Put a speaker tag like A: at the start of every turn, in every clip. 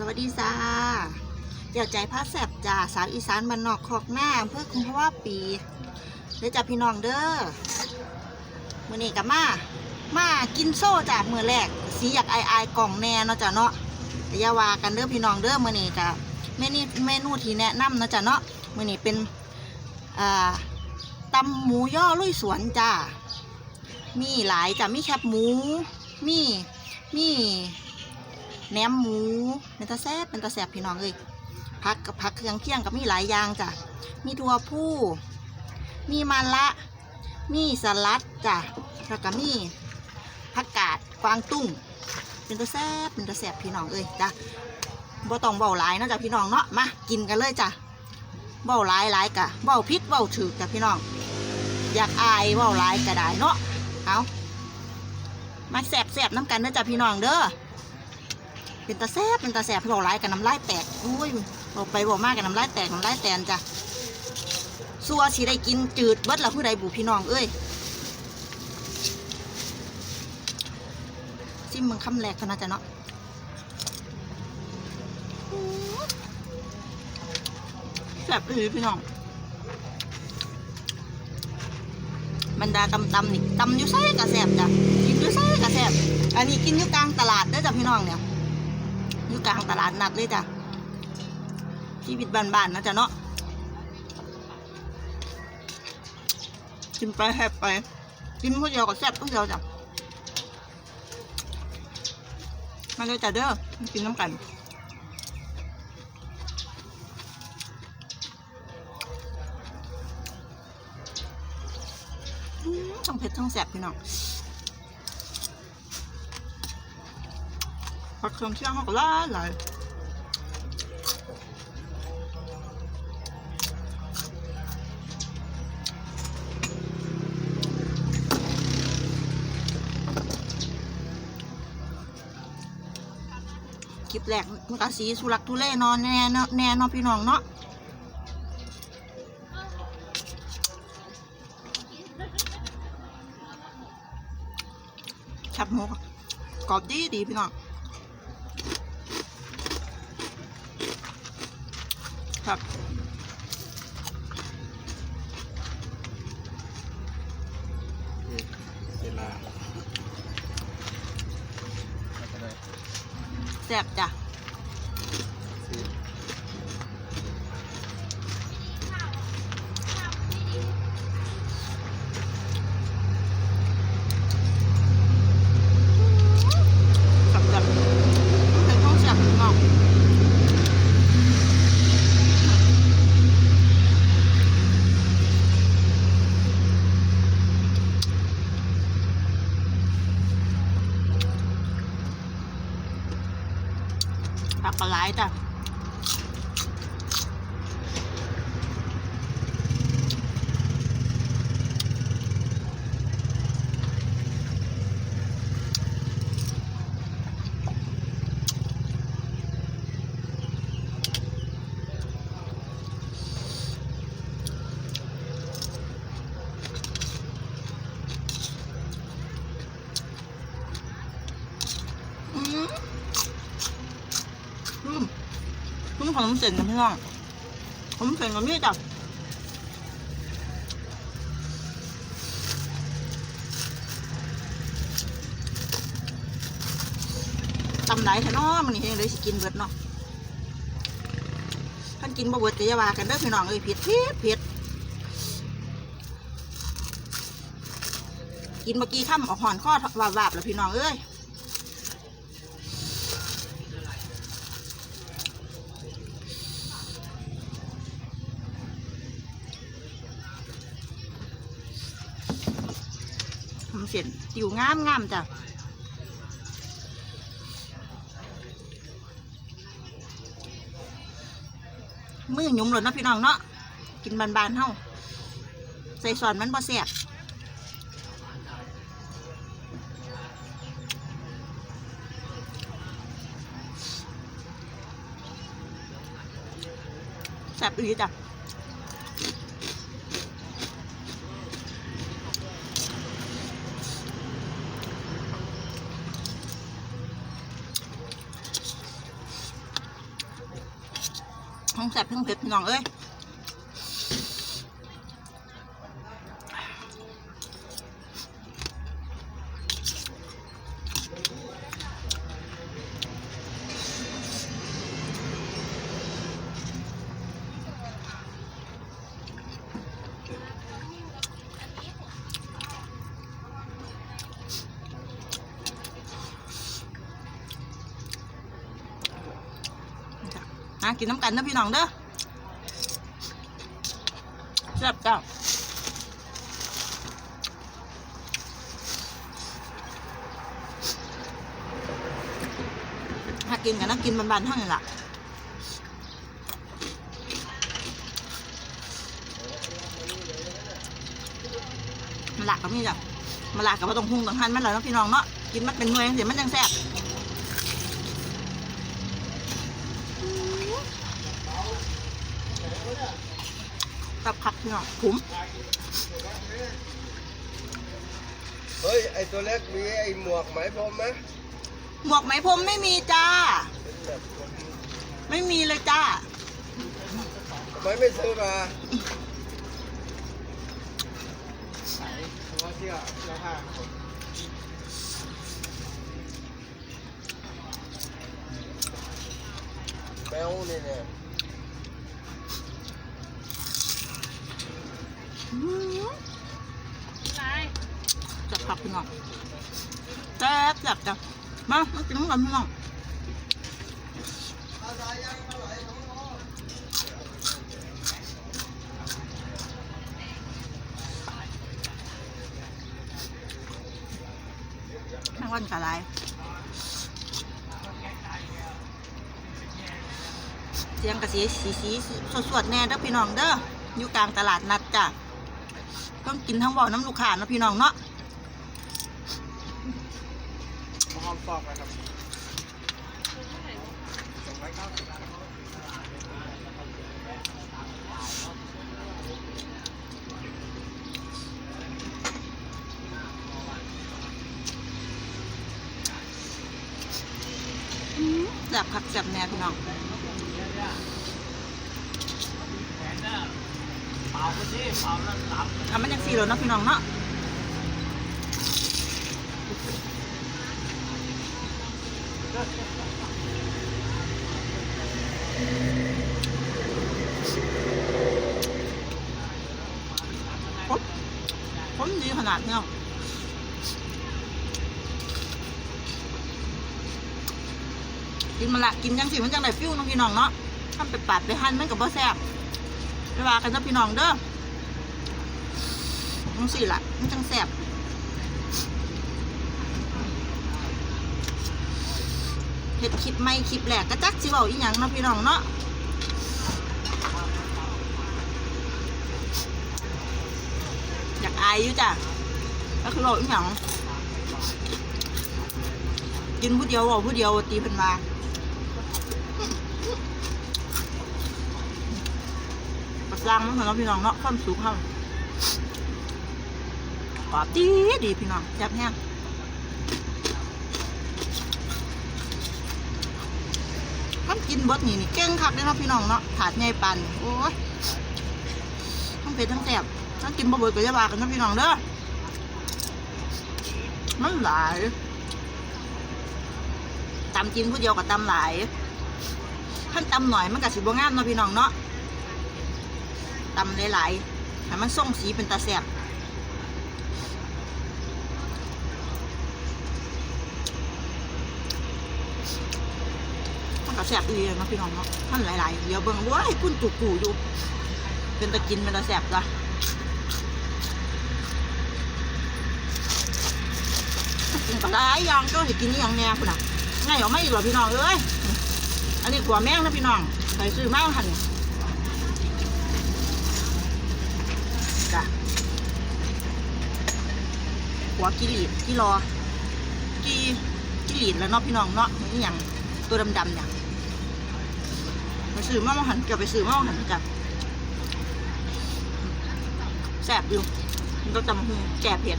A: สวัสดีจ้าเดี๋ยวใจพาแสบจ่าสาวอีสานบ้านนอกขอกหน้าเพื่อคุมพะว่าปีเด้อจ้าพี่น้องเด้อมือนี้กับมามากินโซ่จากมือแรก สีอยากไอายอกล่องแน่เนาะจ้ะเนาะอย่าวากันเด้อพี่น้องเด้อมือนี้กับเมนูเมนูที่แนะนำเนาะจ้ะเนาะมือนี้เป็นอ่าตำหมูย่อลุยสวนจ้ามีหลายจ้ะมีแคบหมู มี มี แหนมหมูเป็นตาแซ่บเป็นตาแซ่บพี่น้องเอ้ยผักกับผักเครื่องเคียงกับมีหลายอย่างจ้ะมีถั่วผู้มีมันละ มีสลัดจ้ะแล้วก็มีผักกาดกวางตุ้งเป็นตาแซ่บเป็นตาแซ่บพี่น้องเอ้ยจ้ะบ่ต้องเบาหลายนะจ้ะพี่น้องเนาะมากินกันเลยจ้ะเบาหลายหลายกะเบาพิษเบาถือจ้ะพี่น้อง อยากอายเบาหลายก็ได้เนาะเอามาแสบแสบน้ำกันเด้อจ้ะพี่น้องเด้อ เป็นตาแสบเป็นตาแสบบอกร้ายกับน้ำลายแตกอุ้ยบอกไปบอกมากกับน้ำลายแตกน้ำลายแตนจ้ะสัวสิได้กินจืดเบิดละผู้ใดบุพี่น้องเอ้ยซิมมึงคำแรกเท่านั้นจ้ะเนาะแสบอือพี่น้องบรรดาตำตำนี่ตำอยู่ไส้กระแสบจ้ะกินอยู่ไส้กระแสบอันนี้กินอยู่กลางตลาดเด้จ้ะพี่น้องเนี่ย อยู่กลางตลาดนัดเลยจ้ะชีวิตบ้านๆนะจ้ะเนาะกินไปแฮบไปกินผู้เดียวก็แซ่บผู้เดียวจ้ะมาเลยจ้ะเด้อกินน้ำกันทั้งเผ็ดทั้งแสบพี่น้อง เครื่องเคียวเขาก็หลายหลายคลิปแรกมันก็สีสุรักทุเล่นอนแน่เนาะแน่นาะพี่น้องเนาะชับหมูกรอบดีดีพี่น้อง ครับ
B: เวลาแล้วก็ได้
A: แซ่บจ้ะ
B: ซื้อ
A: กับแบบเป็นต้องแซ่บพี่น้องผักปลาไหลายจ้ะ อืมอืมอื มขนมเส้นนะพี่น้องขนมเส้นกับนี่จ้ะตำไหนแค่น้อมันนี่เองเลยสิกินเบิดเนาะท่านกินบ่เบิดจะอยาว่ากันเด้อพี่น้องเอ้ยเผ็ดเผ็ดเผ็ดกินเมื่อกี้ข้ามออกหอนข้อวาบวาบๆแล้วพี่น้องเอ้ย ทำเสร็ จอยู่งามงามจ้ะมือหยุ่มหล่นนะพี่น้องเนาะกินบานๆเฮาใส่ซอนมันบ่แซ่บแซ่บอีจ้ะ แซ่บทั้งเผ็ดพี่น้องเอ้ยะกินน้ำกันนะพี่น้องเด้อแซ่บจ้าถ้ากินกันนะกินบานๆเท่านั้นล่ะมันหลักก็มีจ้ะมันหลักกับว่าต้องพุงต้องหันมันเลยเนาะพี่น้องเนาะกินมันเป็นหน่วยเสียมันยังแซ่บ กับผักพี่น้องขุม
B: เฮ้ย ไอตัวเล็กมีไอหมวกไหมพรมไหม
A: หมวกไหมพรมไม่มีจ้า
B: เป็นแบบคน
A: ไม่มีเลยจ้า
B: ทำไมไม่ซื้อมาเฉพาะเสื้อเสื้อผ้าผมแมวนี่เนี่ย
A: ผักพี่น้องแซ่บจับจ้ะมามากินกันพี่น้องทั้งวันกะไรเสียงกระสีสีสีสวดๆแน่เด้อพี่น้องเด้ออยู่กลางตลาดนัดจ้ะต้องกินทั้งบ่อน้ำลูกค้าเนะพี่น้องเนาะ
B: ฟอกนะครับสองร้อยเก้าสิบ
A: แซ่บผักแซ่บแน่พี่น้องทำมันยังสี่เลยเนาะพี่น้องเนาะ ผมดีขนาดเนาะกินมันละกินยังสิมันจังได้ฟิวน้องพี่น้องเนาะทำไปปาดไปหั่นมันกับบ่แซ่บไปว่ากันเจ้าพี่น้องเด้อจังสิละมันจังแซ่บ เฮ็ดคลิปไม่คลิปแรกก็จักสิเว้าอีหยังเนาะพี่น้องเนาะอยากอายอยู่จ้ะก็คือเว้าอีหยังกินผู้เดียวเว้าผู้เดียวตีเพิ่นมากระซังมันเหมือนเราพี่น้องเนาะความสุขเขาปอบดีดีพี่น้องแซ่บแห้ง ท่านกินเบดนี่นี่เก่งคักเลยเนาะพี่น้องเนาะถาดใหญ่ปันโอ้ยทั้งเผ็ดทั้งแซ่บท่านกินบ่เบิดก็จะบากันเนาะพี่น้องเด้อมันหลายตำกินผู้เดียวกับตำหลายท่านตำหน่อยมันก็สิบ่งามเนาะพี่น้องเนาะตำหลายๆให้มันส่งสีเป็นตาแสบมันก็ แสบดีเนะพี่น้องเนาะท่านหลายๆ เดี๋ยวเบิ่งว้ายคุณจุกกูอยู่ เป็นตะกินเป็นตาแสบจ้ะกินก็ได้อย่างก็สิกินอหย่างแน่คุณน่ะง่ายออกไม่อีกหรอพี่น้องเอ้ย อันนี้ขัวแม่งนะพี่น้องใส่ซื้อมาหันเนี่ยจ้ะหัวกิรีดกิรอกีกิรีดแล้วเนาะพี่น้องเนาะนี่อย่างตัวดำๆเนี่ย ไปซื้อมาหันเกือบไปซื้อมาหันจ้ะแซ่บอยู่มันก็จำหูแก่เผ็ด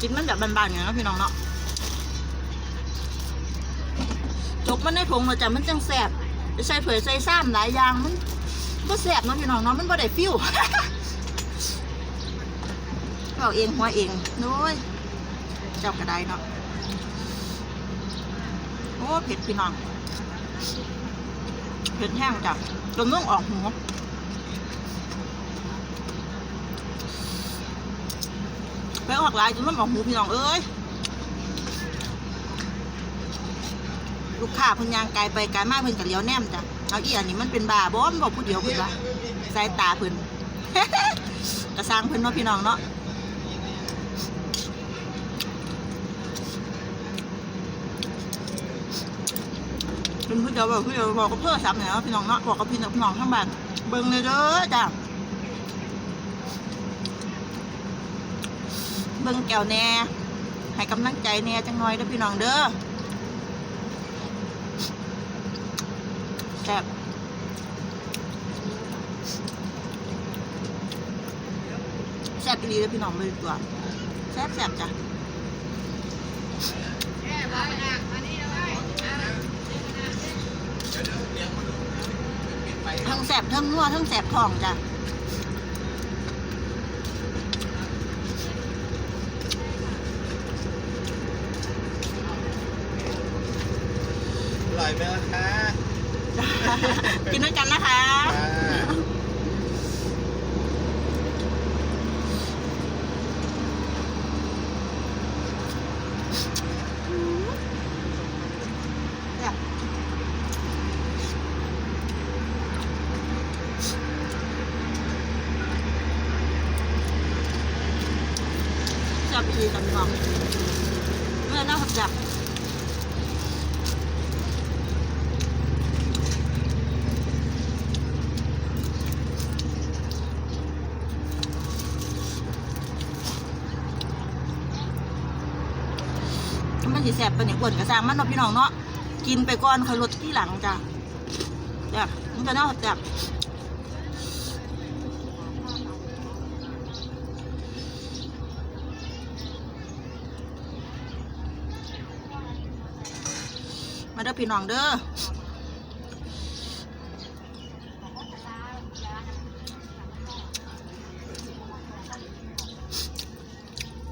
A: กินมันแบบบานๆอย่างนาะพี่น้องเนาะจกมันในถุงเราจะมันจังแสบใส่เผยใส่ซ้ำหลายอย่างมันก็แสบเนาะพี่น้องเนาะมันบ่ได้ฟิวเอาเองหัวเองโน้ยเจ้ากระไดเนาะ โอ้เผ็ดพี่น้องเผ็ดแห้งจับจนเรื่องออกหูไปออกหลายจนมันออกหูพี่น้องเอ้ยลูกค้าเพิ่นยางไกลไปไกลมากเพิ่นก็เลี้ยวแนมจ้ะเอาอีอันนี้มันเป็นบาบ่มันบอกผู้เดียวเพิ่นว่าสายตาเพิ่นกระสร้างเพิ่นเนาะพี่น้องเนาะ เป็นผู้เดียวบอกผู้เดียวบอกกับเพื่อสามเนี่ยเนาะพี่น้องเนาะบอกกับพี่น้องพี่น้องทั้งบ้านเบิ่งเลยเด้อจ้ะเบิ่งแก้วแน่ให้กำลังใจแน่จังหน่อยเด้อพี่น้องเด้อแซ่บแซ่บดีเลยพี่น้องเลยดีกว่าแซ่บแซ่บจ้ะ ทั้งแซ่บทั้งนัวทั้งแซ่บทองจ้ะ
B: อร่อยไหมล่ะคะ
A: กินด้วยกันนะคะ แซ่บดีจังพี่น้องเมื่อน่าแซ่บมันสิแสบปะเนี่ยอ้วนกระซังมันเนาะพี่น้องเนาะกินไปก่อนค่อยลดที่หลังจ้ะจ้ะมันจะน่าจับ ด้อพี่น้องเด้อ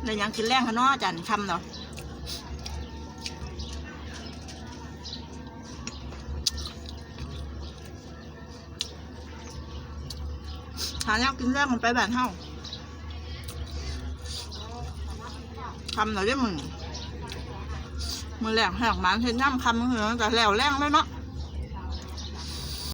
A: แล้วยังกินแรงคะเนาะจันคำเนาะหาแนวกินแรกมันไปแบบเท่าทำหน่อยได้มึง มือแหลงแหกมันเห็นย่ำคำมือแต่แหลวแรงเลยเนาะ